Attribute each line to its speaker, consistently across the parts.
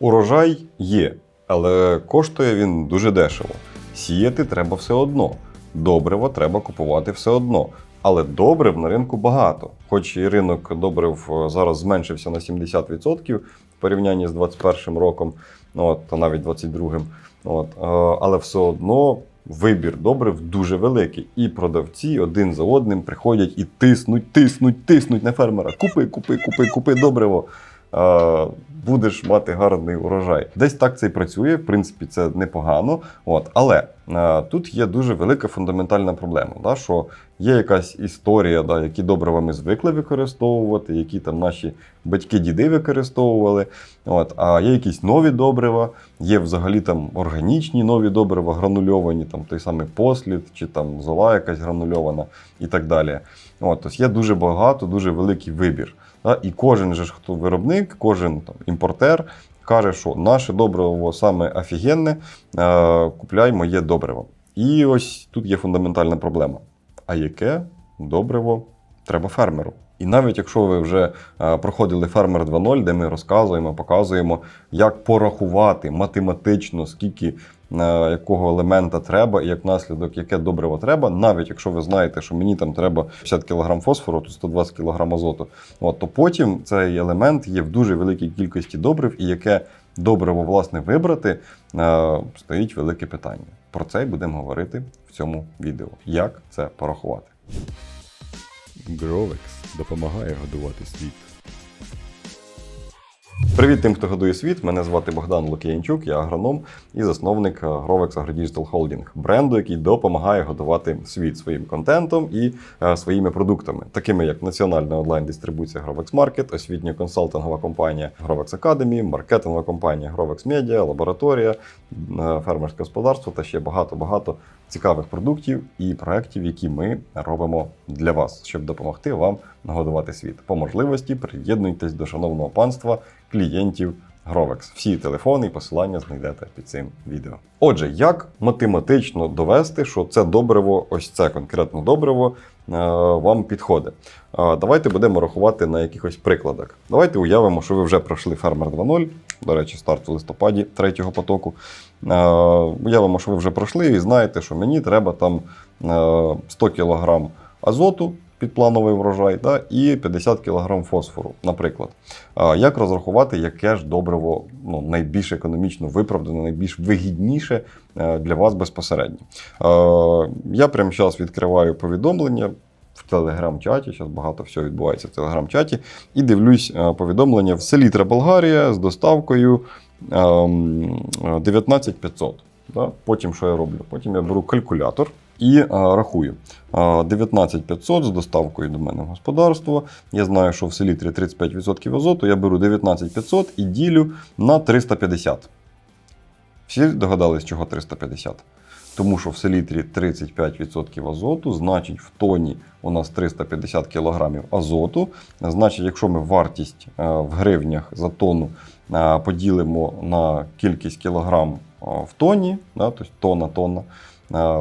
Speaker 1: Урожай є, але коштує він дуже дешево. Сіяти треба все одно. Добриво треба купувати все одно. Але добрив на ринку багато. Хоч і ринок добрив е, зараз зменшився на 70% в порівнянні з 2021 роком, ну, от, та навіть 2022. От, е, але все одно вибір добрив дуже великий. І продавці один за одним приходять і тиснуть, тиснуть, тиснуть на фермера. Купи, купи, купи, купи добриво. Будеш мати гарний урожай. Десь так це і працює. В принципі, це непогано. От, але тут є дуже велика фундаментальна проблема, да, що є якась історія, да, які добрива ми звикли використовувати, які там наші батьки-діди використовували. От, а є якісь нові добрива, є взагалі там органічні нові добрива, гранульовані, там той самий послід, чи там зола якась гранульована і так далі. От, тобто є дуже багато, дуже великий вибір. І кожен же хто виробник, кожен там, імпортер каже, що наше добриво саме офігенне, е, купляй моє добриво. І ось тут є фундаментальна проблема. А яке добриво треба фермеру? І навіть якщо ви вже е, проходили фермер 2.0, де ми розказуємо, показуємо, як порахувати математично, скільки якого елемента треба, і як наслідок, яке добриво треба, навіть якщо ви знаєте, що мені там треба 50 кг фосфору, то 120 кг азоту, от, то потім цей елемент є в дуже великій кількості добрив, і яке добриво власне вибрати, е, стоїть велике питання. Про це й будемо говорити в цьому відео. Як це порахувати?
Speaker 2: Гровекс допомагає годувати світ.
Speaker 1: Привіт тим, хто годує світ. Мене звати Богдан Лук'янчук, я агроном і засновник е, Grovex AgroDigital Holding, бренду, який допомагає годувати світ своїм контентом і е, своїми продуктами, такими як національна онлайн-дистрибуція Grovex Market, освітня консалтингова компанія Grovex Academy, маркетингова компанія Grovex Media, лабораторія, е, фермерське господарство та ще багато-багато цікавих продуктів і проєктів, які ми робимо для вас, щоб допомогти вам нагодувати світ. По можливості приєднуйтесь до шановного панства клієнтів Grovex. Всі телефони і посилання знайдете під цим відео. Отже, як математично довести, що це добриво, ось це конкретно добриво, вам підходить? Е, Давайте будемо рахувати на якихось прикладах. Давайте уявимо, що ви вже пройшли фермер 2.0. До речі, старт в листопаді третього потоку. Е, Уявимо, що ви вже пройшли і знаєте, що мені треба там е, 100 кг азоту під плановий врожай да, і 50 кг фосфору, наприклад. Як розрахувати, яке ж добриво ну, найбільш економічно виправдане, найбільш вигідніше е, для вас безпосередньо? Я прямо зараз відкриваю повідомлення. В телеграм-чаті, зараз багато всього відбувається в телеграм-чаті, і дивлюсь е, повідомлення в селітра Болгарія з доставкою ем, 19500. Да? Потім що я роблю? Потім я беру калькулятор і е, рахую. Е, 19500 з доставкою до мене в господарство. Я знаю, що в селітрі 35% азоту. Я беру 19500 і ділю на 350. Всі догадались, чого 350? Тому що в селітрі 35% азоту, значить в тоні у нас 350 кг азоту. Значить, якщо ми вартість е, в гривнях за тонну е, поділимо на кількість кілограм е, в тоні, да, тобто тонна тонна, е,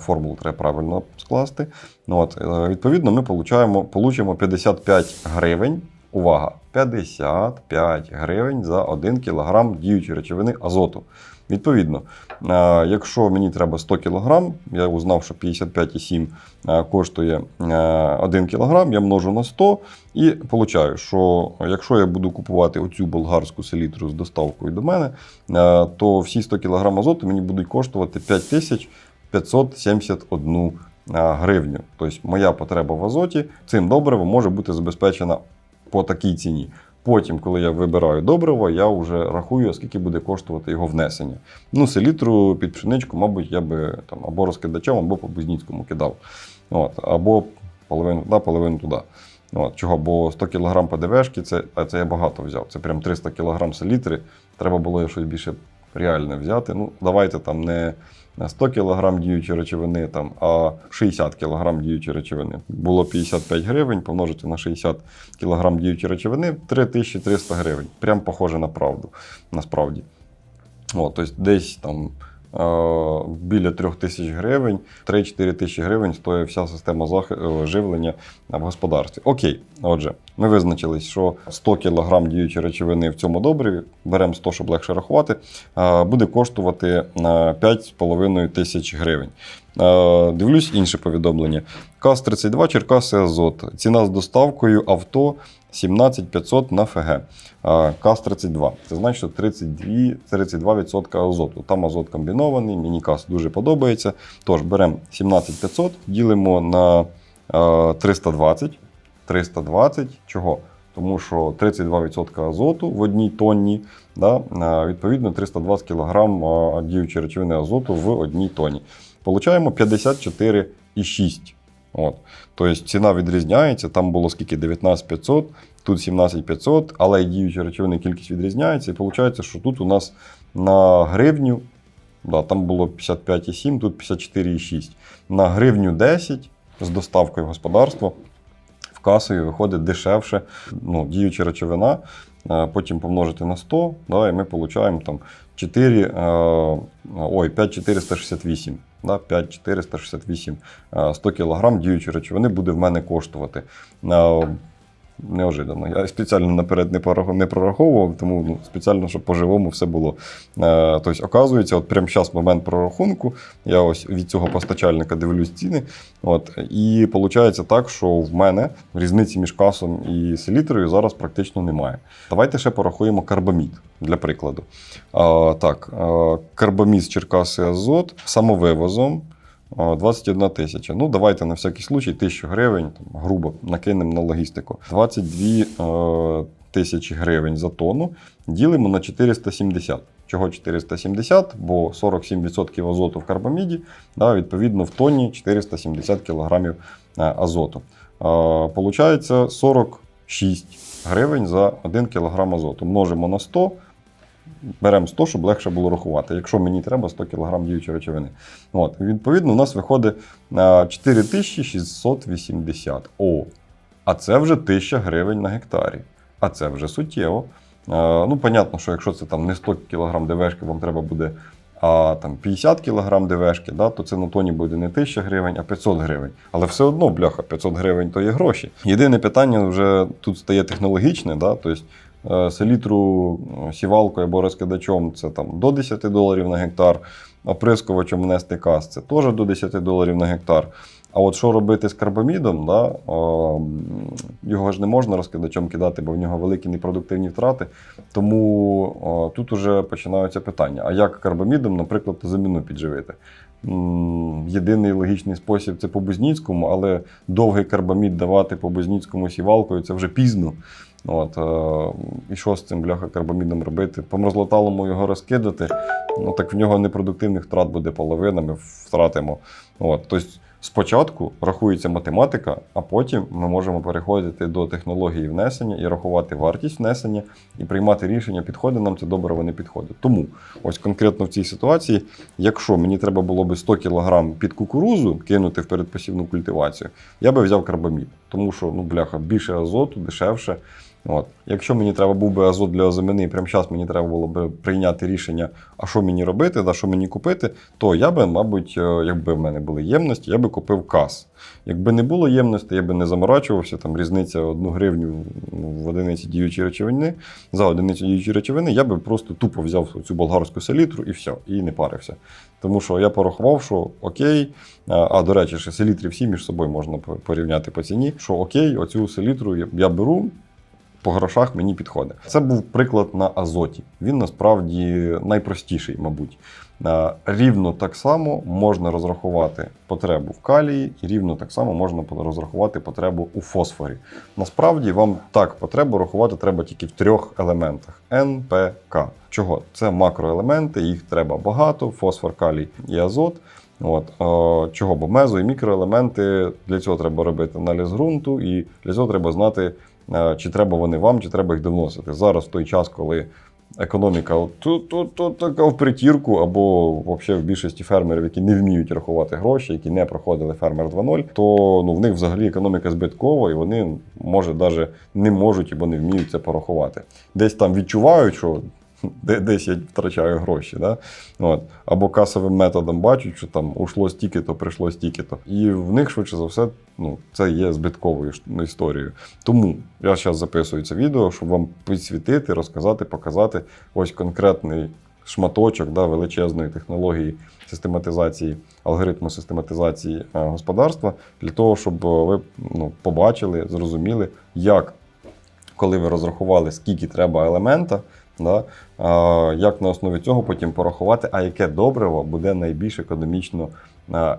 Speaker 1: формулу треба правильно скласти. Ну, От, е, відповідно, ми получаємо, получимо 55 гривень. Увага! 55 гривень за 1 кг діючої речовини азоту. Відповідно, е, якщо мені треба 100 кг, я узнав, що 55,7 е, коштує е, 1 кг, я множу на 100 і получаю, що якщо я буду купувати оцю болгарську селітру з доставкою до мене, е, то всі 100 кг азоту мені будуть коштувати 5571 гривню. Тобто моя потреба в азоті цим добривом може бути забезпечена по такій ціні. Потім, коли я вибираю добриво, я вже рахую, скільки буде коштувати його внесення. Ну, селітру під пшеничку, мабуть, я би там або розкидачем, або по Бузніцькому кидав. От, або половину туди, половину туди. От, чого? Бо 100 кг ПДВшки, це, це я багато взяв. Це прям 300 кг селітри. Треба було щось більше реальне взяти. Ну, давайте там не 100 кг діючої речовини, там, а 60 кг діючої речовини. Було 55 гривень, помножити на 60 кг діючої речовини 3300 гривень. Прям похоже на правду, насправді. О, тобто десь там біля 3 тисяч гривень, 3-4 тисячі гривень стоїть вся система е, живлення в господарстві. Окей, отже, ми визначились, що 100 кг діючої речовини в цьому добриві, беремо 100, щоб легше рахувати, е, буде коштувати е, 5,5 тисяч гривень. Е, Дивлюсь інше повідомлення. КАЗ-32 Черкаси Азот. Ціна з доставкою авто 17500 на ФГ. Е, КАЗ-32. Це значить, що 32%, 32% азоту. Там азот комбінований, мені КАЗ дуже подобається. Тож беремо 17500, ділимо на е, 320. 320. Чого? Тому що 32% азоту в одній тонні, да, відповідно 320 кг діючої речовини азоту в одній тонні. Получаємо 54,6. От. Тобто ціна відрізняється, там було скільки 19500, тут 17500, але і діючі речовини кількість відрізняється. І виходить, що тут у нас на гривню, да, там було 55,7, тут 54,6. На гривню 10 з доставкою в господарство в касові виходить дешевше ну, діюча речовина, потім помножити на 100, да, і ми отримуємо там 4, е, ой, 5468. Да, 5468 е, 100 кг діючої речовини буде в мене коштувати. Е, Неожиданно. Я спеціально наперед не прораховував, тому ну, спеціально, щоб по-живому все було. Е, тобто, оказується, от прямо зараз момент прорахунку. Я ось від цього постачальника дивлюсь ціни. От, і виходить так, що в мене різниці між касом і селітрою зараз практично немає. Давайте ще порахуємо карбамід для прикладу. А, так, а, карбамід з Черкаси Азот самовивозом. А, 21 тисяча. Ну, давайте на всякий случай тисячу гривень, там, грубо накинемо на логістику. 22 е, тисячі гривень за тонну ділимо на 470. Чого 470? Бо 47% азоту в карбаміді, да, відповідно, в тонні 470 кг азоту. Е, Получається 46 гривень за 1 кг азоту. Множимо на 100, беремо 100, щоб легше було рахувати. Якщо мені треба 100 кг діючої речовини. От, відповідно, у нас виходить е, 4680. О, а це вже 1000 гривень на гектарі. А це вже суттєво. Е, Ну, понятно, що якщо це там не 100 кг ДВшки, вам треба буде а там 50 кг ДВшки, да, то це на тоні буде не 1000 гривень, а 500 гривень. Але все одно, бляха, 500 гривень то є гроші. Єдине питання вже тут стає технологічне, да, тобто е, селітру е, сівалкою або розкидачом це там до 10 доларів на гектар, оприскувачем внести каз це теж до 10 доларів на гектар. А от що робити з карбамідом, да, е, його ж не можна розкидачом кидати, бо в нього великі непродуктивні втрати. Тому е, тут уже починаються питання: а як карбамідом, наприклад, заміну підживити? Єдиний логічний спосіб це по Бузніцькому, але довгий карбамід давати по Бузніцькому сівалкою це вже пізно. От, е, і що з цим бляха карбамідом робити? По мерзлоталому його розкидати, ну так в нього непродуктивних втрат буде половина, ми втратимо. От, тобто, спочатку рахується математика, а потім ми можемо переходити до технології внесення і рахувати вартість внесення і приймати рішення, підходить нам це добриво, не підходить. Тому ось конкретно в цій ситуації, якщо мені треба було би 100 кг під кукурузу кинути в передпосівну культивацію, я би взяв карбамід, тому що ну бляха більше азоту, дешевше. От. Якщо мені треба був би азот для озимини, і прямо зараз мені треба було б прийняти рішення, а що мені робити, да, що мені купити, то я би, мабуть, е, якби в мене були ємності, я би купив кас. Якби не було ємності, я би не заморачувався, там різниця одну гривню ну, в одиниці діючої речовини, за одиницю діючої речовини, я би просто тупо взяв цю болгарську селітру і все, і не парився. Тому що я порахував, що окей, а, а до речі, ще всі між собою можна порівняти по ціні, що окей, оцю селітру я беру. По грошах мені підходить. Це був приклад на азоті. Він насправді найпростіший, мабуть. Рівно так само можна розрахувати потребу в калії, і рівно так само можна розрахувати потребу у фосфорі. Насправді вам так потребу рахувати треба тільки в трьох елементах: НПК. Чого? Це макроелементи, їх треба багато: фосфор, калій і азот. От, чого? Бо мезо і мікроелементи для цього треба робити аналіз ґрунту, і для цього треба знати, чи треба вони вам, чи треба їх доносити. Зараз в той час, коли економіка тут, така в притірку, або взагалі в більшості фермерів, які не вміють рахувати гроші, які не проходили фермер 2.0, то ну, в них взагалі економіка збиткова, і вони може навіть не можуть або не вміють це порахувати. Десь там відчувають, що десь я втрачаю гроші. Да? От. Або касовим методом бачать, що там ушло стільки-то, прийшло стільки-то. І в них, швидше за все, ну, це є збитковою історією. Тому я зараз записую це відео, щоб вам підсвітити, розказати, показати ось конкретний шматочок да, величезної технології систематизації, алгоритму систематизації е, господарства, для того, щоб е, ви ну, побачили, зрозуміли, як коли ви розрахували, скільки треба елемента, да, як на основі цього потім порахувати, а яке добриво буде найбільш економічно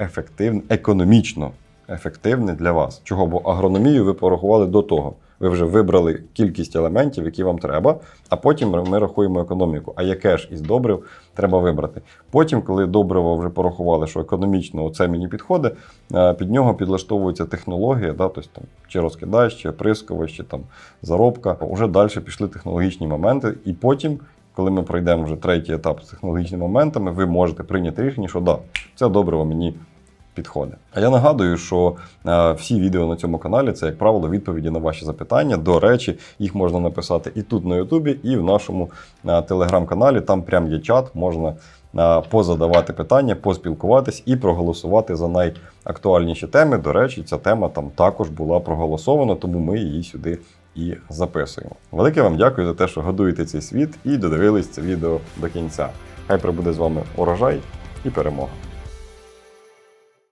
Speaker 1: ефективне, економічно ефективне для вас. Чого? Бо агрономію ви порахували до того. Ви вже вибрали кількість елементів, які вам треба, а потім ми рахуємо економіку. А яке ж із добрив треба вибрати? Потім, коли добриво вже порахували, що економічно оце мені підходить, е, під нього підлаштовується технологія, да, тобто там, чи розкидач, чи оприскувач, там заробка. Уже далі пішли технологічні моменти, і потім. Коли ми пройдемо вже третій етап з технологічними моментами, ви можете прийняти рішення, що да, це добриво мені підходить. А я нагадую, що е, всі відео на цьому каналі це, як правило, відповіді на ваші запитання. До речі, їх можна написати і тут на Ютубі, і в нашому е, телеграм-каналі. Там прям є чат, можна е, позадавати питання, поспілкуватись і проголосувати за найактуальніші теми. До речі, ця тема там також була проголосована, тому ми її сюди і записуємо. Велике вам дякую за те, що годуєте цей світ і додивились це відео до кінця. Хай прибуде з вами урожай і перемога.